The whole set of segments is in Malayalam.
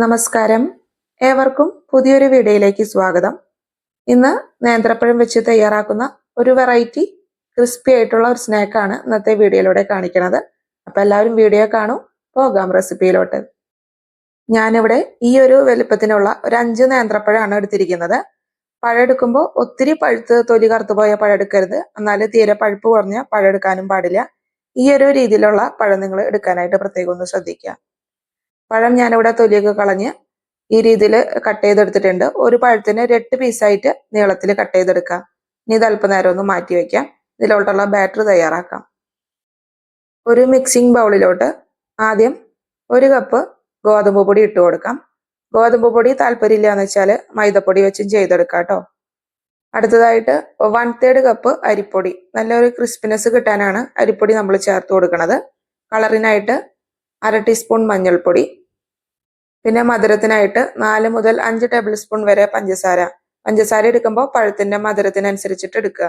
നമസ്കാരം. ഏവർക്കും പുതിയൊരു വീഡിയോയിലേക്ക് സ്വാഗതം. ഇന്ന് നേന്ത്രപ്പഴം വെച്ച് തയ്യാറാക്കുന്ന ഒരു വെറൈറ്റി ക്രിസ്പി ആയിട്ടുള്ള ഒരു സ്നാക്കാണ് ഇന്നത്തെ വീഡിയോയിലൂടെ കാണിക്കുന്നത്. അപ്പൊ എല്ലാവരും വീഡിയോ കാണൂ പോകാം റെസിപ്പിയിലോട്ട് ഞാനിവിടെ ഈ ഒരു വലുപ്പത്തിനുള്ള ഒരു അഞ്ച് നേന്ത്രപ്പഴമാണ് എടുത്തിരിക്കുന്നത്. പഴം എടുക്കുമ്പോൾ ഒത്തിരി പഴുത്ത് തൊലി കറുത്തുപോയ പഴം എടുക്കരുത്. എന്നാൽ തീരെ പഴുപ്പ് കുറഞ്ഞ പഴം എടുക്കാനും പാടില്ല. ഈ ഒരു രീതിയിലുള്ള പഴം നിങ്ങൾ എടുക്കാനായിട്ട് പ്രത്യേകം ഒന്ന് ശ്രദ്ധിക്കുക. പഴം ഞാനിവിടെ തൊലിയൊക്കെ കളഞ്ഞ് ഈ രീതിയിൽ കട്ട് ചെയ്തെടുത്തിട്ടുണ്ട്. ഒരു പഴത്തിന് രണ്ട് പീസായിട്ട് നീളത്തിൽ കട്ട് ചെയ്തെടുക്കാം. ഇനി ഇത് അല്പനേരം ഒന്ന് മാറ്റി വയ്ക്കാം ഇതിലോട്ടുള്ള ബാറ്റർ തയ്യാറാക്കാം. ഒരു മിക്സിംഗ് ബൗളിലോട്ട് ആദ്യം ഒരു കപ്പ് ഗോതമ്പ് പൊടി ഇട്ട് കൊടുക്കാം. ഗോതമ്പ് പൊടി താല്പര്യമില്ല എന്ന് വെച്ചാൽ മൈദപ്പൊടി വെച്ചും ചെയ്തെടുക്കാം കേട്ടോ. അടുത്തതായിട്ട് വൺ തേർഡ് കപ്പ് അരിപ്പൊടി. നല്ലൊരു ക്രിസ്പിനെസ് കിട്ടാനാണ് അരിപ്പൊടി നമ്മൾ ചേർത്ത് കൊടുക്കുന്നത് കളറിനായിട്ട് അര ടീസ്പൂൺ മഞ്ഞൾപ്പൊടി. പിന്നെ മധുരത്തിനായിട്ട് നാല് മുതൽ അഞ്ച് ടേബിൾ സ്പൂൺ വരെ പഞ്ചസാര. പഞ്ചസാര എടുക്കുമ്പോൾ പഴത്തിന്റെ മധുരത്തിനനുസരിച്ചിട്ട് എടുക്കുക.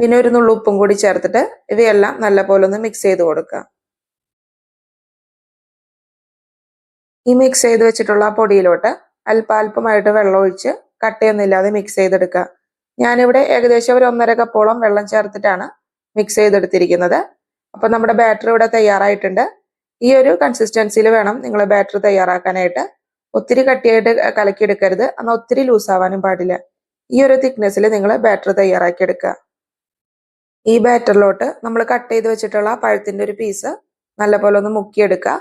പിന്നെ ഒരു നുള്ളു ഉപ്പും കൂടി ചേർത്തിട്ട് ഇവയെല്ലാം നല്ലപോലെ ഒന്ന് മിക്സ് ചെയ്ത് കൊടുക്കുക. ഈ മിക്സ് ചെയ്ത് വെച്ചിട്ടുള്ള പൊടിയിലോട്ട് അല്പാൽപമായിട്ട് വെള്ളം ഒഴിച്ച് കട്ടയൊന്നുമില്ലാതെ മിക്സ് ചെയ്തെടുക്കുക. ഞാനിവിടെ ഏകദേശം ഒരു ഒന്നര കപ്പോളം വെള്ളം ചേർത്തിട്ടാണ് മിക്സ് ചെയ്തെടുത്തിരിക്കുന്നത്. അപ്പോൾ നമ്മുടെ ബാറ്റർ ഇവിടെ തയ്യാറായിട്ടുണ്ട്. ഈ ഒരു കൺസിസ്റ്റൻസിയിൽ വേണം നിങ്ങൾ ബാറ്റർ തയ്യാറാക്കാനായിട്ട്. ഒത്തിരി കട്ടിയായിട്ട് കലക്കിയെടുക്കരുത്. എന്നാൽ ഒത്തിരി ലൂസ് ആവാനും പാടില്ല. ഈ ഒരു തിക്നെസ്സിൽ നിങ്ങൾ ബാറ്റർ തയ്യാറാക്കിയെടുക്കുക. ഈ ബാറ്ററിലോട്ട് നമ്മൾ കട്ട് ചെയ്ത് വെച്ചിട്ടുള്ള പഴത്തിന്റെ ഒരു പീസ് നല്ലപോലെ ഒന്ന് മുക്കിയെടുക്കുക.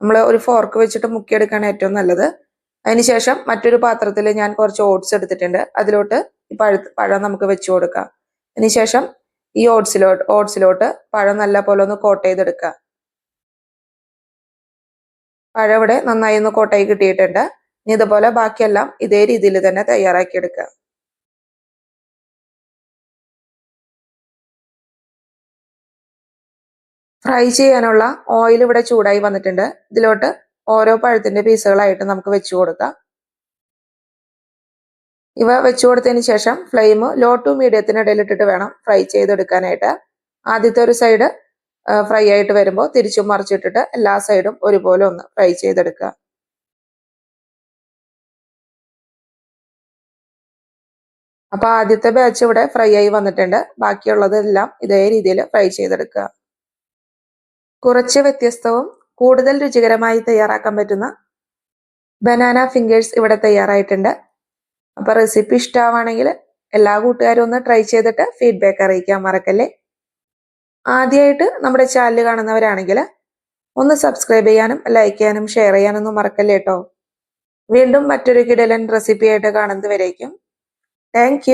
നമ്മൾ ഒരു ഫോർക്ക് വെച്ചിട്ട് മുക്കിയെടുക്കുകയാണ് ഏറ്റവും നല്ലത്. അതിനുശേഷം മറ്റൊരു പാത്രത്തിൽ ഞാൻ കുറച്ച് ഓട്സ് എടുത്തിട്ടുണ്ട്. അതിലോട്ട് ഈ പഴ പഴം നമുക്ക് വെച്ചു കൊടുക്കാം. അതിനുശേഷം ഈ ഓട്സിലോട്ട് ഓട്സിലോട്ട് പഴം നല്ല പോലെ ഒന്ന് കോട്ട് ചെയ്തെടുക്കുക. പഴം ഇവിടെ നന്നായി ഒന്ന് കോട്ടായി കിട്ടിയിട്ടുണ്ട്. ഇനി ഇതുപോലെ ബാക്കിയെല്ലാം ഇതേ രീതിയിൽ തന്നെ തയ്യാറാക്കി എടുക്കുക ഫ്രൈ ചെയ്യാനുള്ള ഓയിൽ ഇവിടെ ചൂടായി വന്നിട്ടുണ്ട്. ഇതിലോട്ട് ഓരോ പഴത്തിന്റെ പീസുകളായിട്ട് നമുക്ക് വെച്ചു കൊടുക്കാം. ഇവ വെച്ചു കൊടുത്തതിന് ശേഷം ഫ്ലെയിം ലോ ടു മീഡിയത്തിന് ഇട്ടിട്ട് വേണം ഫ്രൈ ചെയ്തെടുക്കാനായിട്ട്. ആദ്യത്തെ ഒരു സൈഡ് ഫ്രൈ ആയിട്ട് വരുമ്പോൾ തിരിച്ചും മറിച്ചിട്ടിട്ട് എല്ലാ സൈഡും ഒരുപോലെ ഒന്ന് ഫ്രൈ ചെയ്തെടുക്കുക. അപ്പോൾ ആദ്യത്തെ ബാച്ച് ഇവിടെ ഫ്രൈ ആയി വന്നിട്ടുണ്ട്. ബാക്കിയുള്ളതെല്ലാം ഇതേ രീതിയിൽ ഫ്രൈ ചെയ്തെടുക്കുക. കുറച്ച് വ്യത്യസ്തവും കൂടുതൽ രുചികരമായി തയ്യാറാക്കാൻ പറ്റുന്ന ബനാന ഫിംഗേഴ്സ് ഇവിടെ തയ്യാറായിട്ടുണ്ട്. അപ്പോൾ റെസിപ്പി ഇഷ്ടമാണെങ്കിൽ എല്ലാ കൂട്ടുകാരും ഒന്ന് ട്രൈ ചെയ്തിട്ട് ഫീഡ്ബാക്ക് അറിയിക്കാൻ മറക്കല്ലേ? ആദ്യമായിട്ട് നമ്മുടെ ചാനൽ കാണുന്നവരാണെങ്കിൽ ഒന്ന് സബ്സ്ക്രൈബ് ചെയ്യാനും ലൈക്ക് ചെയ്യാനും ഷെയർ ചെയ്യാനൊന്നും മറക്കല്ലേ കേട്ടോ വീണ്ടും മറ്റൊരു കിടലൻ റെസിപ്പി ആയിട്ട് കാണുന്നത് വരേക്കും താങ്ക്